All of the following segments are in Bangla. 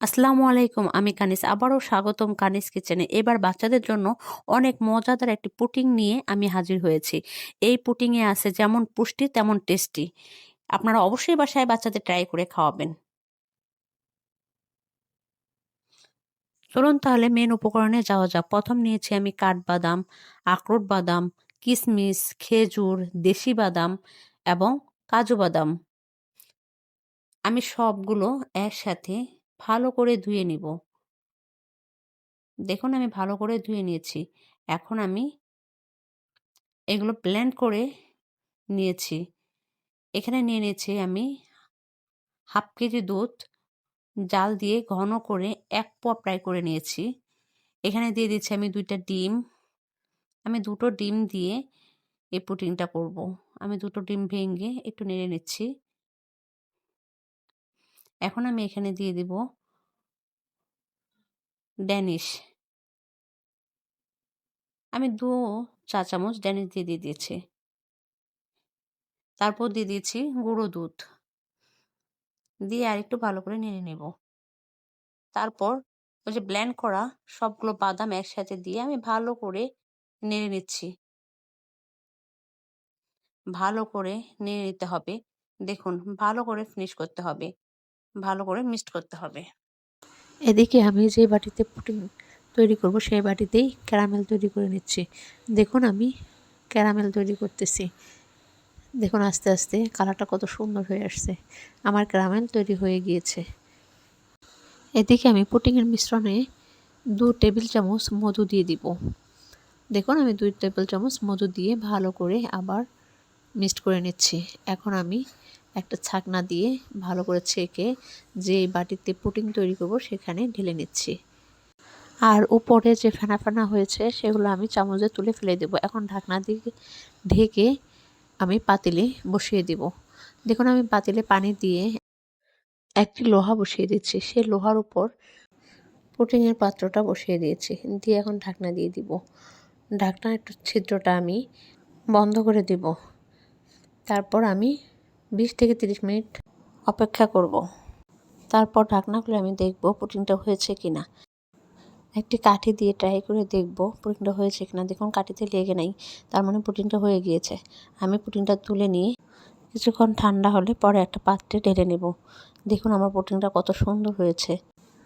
আসসালামু আলাইকুম, আমি কানিস। আবারও স্বাগতম কানিস কিচেনে। এবার বাচ্চাদের জন্য অনেক মজাদার একটি পুটিং নিয়ে আমি হাজির হয়েছি। এই পুটিংয়ে আছে যেমন পুষ্টি, তেমন টেস্টি। আপনারা অবশ্যই বাসায় বাচ্চাদের ট্রাই করে খাওয়াবেন। চলুন তাহলে মেন উপকরণে যাওয়া যাক। প্রথম নিয়েছি আমি কাঠবাদাম, আখরোট বাদাম কিশমিশ খেজুর, দেশি বাদাম এবং কাজু বাদাম। আমি সবগুলো একসাথে ভালো করে ধুয়ে নিব। দেখুন আমি ভালো করে ধুয়ে নিয়েছি। এখন আমি এগুলো ব্লেন্ড করে নিয়েছি। এখানে নিয়ে নিয়েছি আমি হাফ কেজি দুধ, জাল দিয়ে ঘন করে এক পোয়া প্রায় করে নিয়েছি। এখানে দিয়ে দিচ্ছি আমি দুইটা ডিম। আমি দুটো ডিম দিয়ে এই পুটিংটা করব। আমি দুটো ডিম ভেঙে একটু নেড়ে নিচ্ছি। এখন আমি এখানে দিয়ে দিব ড্যানিশ। আমি দু চা চামচ ড্যানিশ দিয়ে দিয়ে দিয়েছি। তারপর দিয়ে দিয়েছি গুঁড়ো দুধ। দিয়ে আর একটু ভালো করে নেড়ে নেব। তারপর ওই যে ব্ল্যান্ড করা সবগুলো বাদাম একসাথে দিয়ে আমি ভালো করে নেড়ে নিচ্ছি। ভালো করে নেড়ে নিতে হবে। দেখুন, ভালো করে ফিনিশ করতে হবে। ভালো করে মিক্সড করতে হবে। এদিকে আমি যে বাটিতে পুটিং তৈরি করব, সেই বাটিতেই ক্যারামেল তৈরি করে নিচ্ছি। দেখুন আমি ক্যারামেল তৈরি করতেছি। দেখুন আস্তে আস্তে কালারটা কত সুন্দর হয়ে আসছে। আমার ক্যারামেল তৈরি হয়ে গিয়েছে। এদিকে আমি পুটিংয়ের মিশ্রণে দু টেবিল চামচ মধু দিয়ে দিব। দেখুন আমি দুই টেবিল চামচ মধু দিয়ে ভালো করে আবার মিক্সড করে নিচ্ছি। এখন আমি একটা ছাকনা দিয়ে ভালো করে ছেঁকে যে বাটিতে পুটিং তৈরি করব সেখানে ঢেলে নিচ্ছি। আর উপরে যে ফেনা ফেনা হয়েছে সেগুলো আমি চামচে তুলে ফেলে দেবো। এখন ঢাকনা দিয়ে ঢেকে আমি পাতিলে বসিয়ে দিব। দেখুন, আমি পাতিলে পানি দিয়ে একটি লোহা বসিয়ে দিচ্ছি। সেই লোহার উপর পুটিংয়ের পাত্রটা বসিয়ে দিয়েছি। দিয়ে এখন ঢাকনা দিয়ে দিব। ঢাকনার একটু ছিদ্রটা আমি বন্ধ করে দিব। তারপর আমি বিশ থেকে তিরিশ মিনিট অপেক্ষা করব। তারপর ঢাকনা খুলে আমি দেখব পুটিংটা হয়েছে কি না একটি কাঠি দিয়ে ট্রাই করে দেখব পুটিংটা হয়েছে কিনা। দেখুন, কাঠিতে লেগে নাই, তার মানে পুটিংটা হয়ে গিয়েছে। আমি পুটিংটা তুলে নিয়ে কিছুক্ষণ ঠান্ডা হলে পরে একটা পাত্রে ঢেলে নেব। দেখুন, আমার পুটিংটা কত সুন্দর হয়েছে।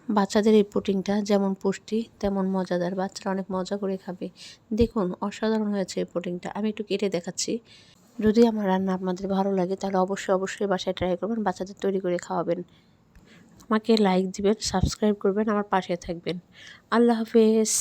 বাচ্চাদের এই পুটিংটা যেমন পুষ্টি, তেমন মজাদার। বাচ্চারা অনেক মজা করে খাবে। দেখুন, অসাধারণ হয়েছে এই পুটিংটা আমি একটু কেটে দেখাচ্ছি। যদি আমার রান্না আপনাদের ভালো লাগে, তাহলে অবশ্যই অবশ্যই বাসায় ট্রাই করবেন, বাচ্চাদের তৈরি করে খাওয়াবেন। আমাকে লাইক দিবেন সাবস্ক্রাইব করবেন, আমার পাশে থাকবেন। আল্লাহ হাফেজ।